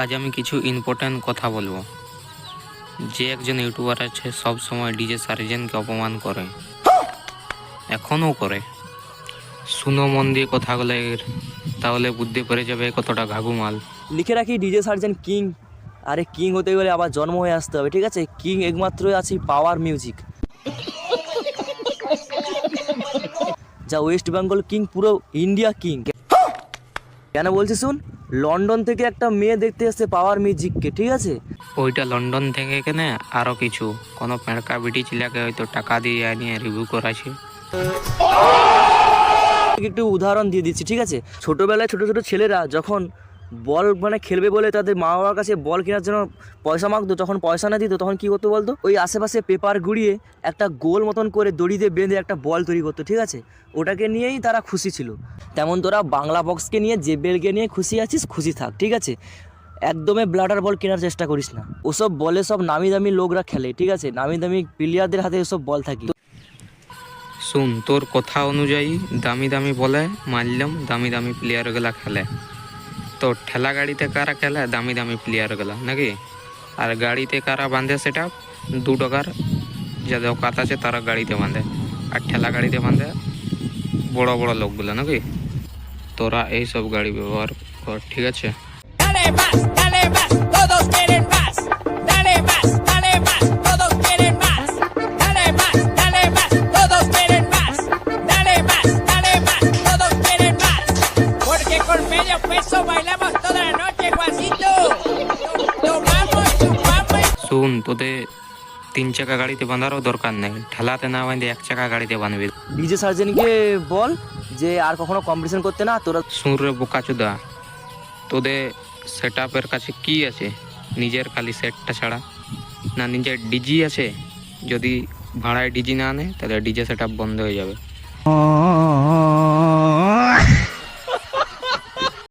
আজ আমি কিছু ইম্পর্ট্যান্ট কথা বলব। যে একজন ইউটিউবার আছে সব সময় ডিজে সার্জেনকে অপমান করে। এখনও করে। শুনো মন দিয়ে কথাগুলোর তাহলে বুদ্ধি পড়ে যাবে কতটা ঘাগুমাল লিখে রাখি ডিজে সার্জেন কিং আরে কিং হতে গেলে আবার জন্ম হয়ে আসতে হবে, ঠিক আছে? কিং একমাত্র আছে পাওয়ার মিউজিক যা ওয়েস্ট বেঙ্গল কিং পুরো ইন্ডিয়া কিং কেন বলছি শুন? লন্ডন থেকে একটা মেয়ে দেখতে এসছে পাওয়ার মিউজিককে ঠিক আছে? ওইটা লন্ডন থেকে কেনে আরও কিছু। কোনো পেঁড়কা বিটি চিলাকে হয়তো টাকা দিয়ে আনিয়ে রিভিউ করাছে একটু উদাহরণ দিয়ে দিচ্ছি ঠিক আছে? ছোটবেলায় ছোট ছোট ছেলেরা যখন বল মানে খেলবে বলে তাদের মা বাবার কাছে বল কেনার জন্য পয়সা মাগতো, তখন পয়সা না দিত, তখন কি করতো বলতো? ওই আশেপাশে পেপার গুড়িয়ে একটা গোল মতন করে দড়ি দিয়ে বেঁধে একটা বল তৈরি করতো, ঠিক আছে? ওটাকে নিয়েই তারা খুশি ছিল। তেমন তোরা বাংলা বক্সকে নিয়ে যে বেলকে নিয়ে খুশি আছিস, খুশি থাক, ঠিক আছে? একদমই ব্লাডার বল কেনার চেষ্টা করিস না। ওসব বলে সব নামি দামি লোকরা খেলে, ঠিক আছে? নামি দামি প্লেয়ারদের হাতে ওসব বল থাকি। শুন, তোর কথা অনুযায়ী দামি দামি বলে মারলাম, দামি দামি প্লেয়ারগুলা খেলে। তো ঠেলা গাড়িতে কারা খেলে দামি দামি প্লেয়ারগুলা নাকি আর গাড়িতে কারা বাঁধে সেটা দু টাকার যাদের অকাত আছে তারা গাড়িতে বাঁধে আর ঠেলা গাড়িতে বাঁধে বড় বড় লোকগুলো নাকি তোরা এই সব গাড়ি ব্যবহার কর ঠিক আছে শুন তোদের তিন চাকা গাড়িতে বাঁধারও দরকার নেই ঠেলাতে না বাঁধে এক চাকা গাড়িতে বাঁধবি ডিজে সার্জেনকে বল যে আর কখনো কম্পিটিশন করতে না তোরা সুরে বোকাচুদা তোদের সেট আপের কাছে কি আছে নিজের খালি সেটটা ছাড়া না নিজের ডিজি আছে যদি ভাড়ায় ডিজি না আনে তাহলে ডিজে সেট বন্ধ হয়ে যাবে